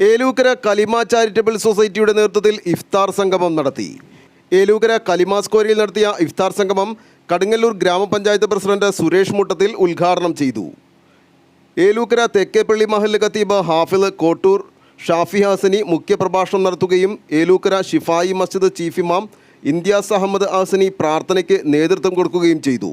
ഏലൂക്കര കലിമ ചാരിറ്റബിൾ സൊസൈറ്റിയുടെ നേതൃത്വത്തിൽ ഇഫ്താർ സംഗമം നടത്തി. ഏലൂക്കര കലിമ സ്ക്വയറിൽ നടത്തിയ ഇഫ്താർ സംഗമം കടുങ്ങല്ലൂർ ഗ്രാമപഞ്ചായത്ത് പ്രസിഡന്റ് സുരേഷ് മുട്ടത്തിൽ ഉദ്ഘാടനം ചെയ്തു. ഏലൂക്കര തെക്കേപ്പള്ളി മഹല്ല് ഖത്തീബ് ഹാഫിദ് കോട്ടൂർ ഷാഫി ഹാസനി മുഖ്യപ്രഭാഷണം നടത്തുകയും ഏലൂക്കര ഷിഫായി മസ്ജിദ് ചീഫ് ഇമാം ഇന്ത്യാസ് അഹമ്മദ് ഹാസനി പ്രാർത്ഥനയ്ക്ക് നേതൃത്വം കൊടുക്കുകയും ചെയ്തു.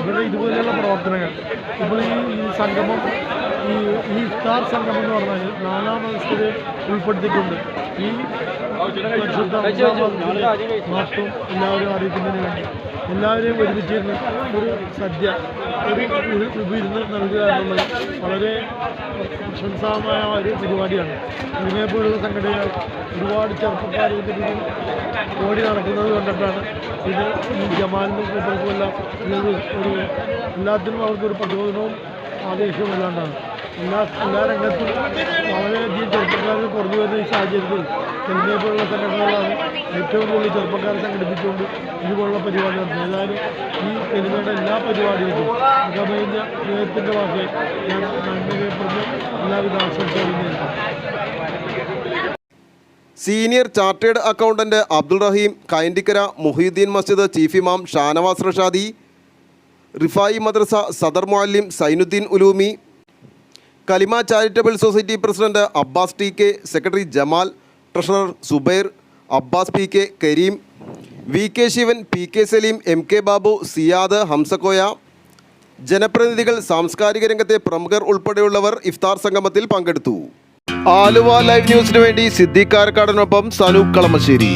ഇവരുടെ ഇതുപോലെയുള്ള പ്രവർത്തനങ്ങൾ. ഇപ്പോൾ ഈ സംഗമം ഈ ഈ ഇഫ്താർ സംഗമം എന്ന് പറഞ്ഞാൽ നാലാം ദിവസത്തിൽ ഉൾപ്പെടുത്തിയിട്ടുണ്ട്. ഈ പരിശുദ്ധ മാസവും എല്ലാവരും അറിയിക്കുന്നതിന് വേണ്ടി. എല്ലാവരെയും ഒരുമിച്ചിരുന്ന് ഒരു സദ്യ ഒരു വിരുന്ന് നൽകുക എന്നുള്ളത് വളരെ പ്രശംസാമായ ഒരു പരിപാടിയാണ്. ഇതിനെപ്പോലുള്ള സംഘടനകൾ ഒരുപാട് ചെറുപ്പക്കാർ ഇതിന് ഓടി നടക്കുന്നത് കണ്ടിട്ടാണ് ഇത് ഈ ജമാലിനും ഇത് ഒരു എല്ലാത്തിനും അവർക്കൊരു പ്രചോദനവും ആവേശവും ഇല്ലാണ്ടാണ്. എല്ലാ എല്ലാ രംഗത്തും വളരെയധികം ചെറുപ്പക്കാർ കുറഞ്ഞു വരുന്ന ഈ സാഹചര്യത്തിൽ തെരഞ്ഞെടുപ്പുള്ള സംഘടനകളാണ് ഏറ്റവും കൂടുതൽ ചെറുപ്പക്കാരെ സംഘടിപ്പിച്ചുകൊണ്ട് ഇതുപോലുള്ള പരിപാടി നടത്തുന്നത്. ഏതായാലും ഈ സിനിമയുടെ എല്ലാ പരിപാടികൾക്കും അകമഴിഞ്ഞ ദൈവത്തിന്റെ ഭാഷയിൽ ഞാൻ നന്മയെ പറഞ്ഞ് എല്ലാവിധ ആശംസകളും senior chartered accountant Abdul Raheem Kaindikkara Muhiyuddeen മസ്ജിദ് ചീഫ് ഇമാം ഷാനവാസ് റഷാദി റിഫായി മദ്രസ സദർ മുഅല്ലിം Zainuddeen Uloomi Kalima charitable society president Abbas T K secretary Jamal treasurer Zubair Abbas P K Kareem V K Sivan P K Saleem M K Babu Siyad Hamzakoya ജനപ്രതിനിധികൾ സാംസ്കാരിക രംഗത്തെ പ്രമുഖർ ഉൾപ്പെടെയുള്ളവർ ഇഫ്താർ സംഗമത്തിൽ പങ്കെടുത്തു. Aluva live ന്യൂസിനു വേണ്ടി സിദ്ദീഖ് കാരക്കാടനൊപ്പം സനൂപ് കളമശ്ശേരി.